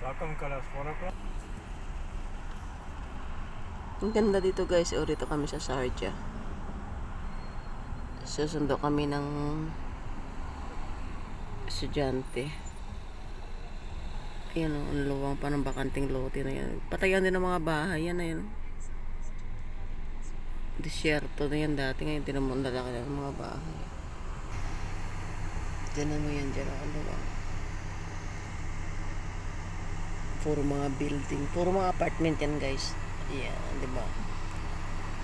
Call us 4 o'clock. Ang ganda dito guys, o dito kami sa Sharjah. Susundo kami ng estudyante. Ayan o, ang luwang pa ng bakanting lote na yan. Patayan din ng mga bahay, yan na yan. Disyerto na yan dati, ngayon tinamon na laki ng mga bahay. Diyan mo yan, dyan ang luwang. Puro mga building, puro mga apartment yan guys. Ayan, di ba?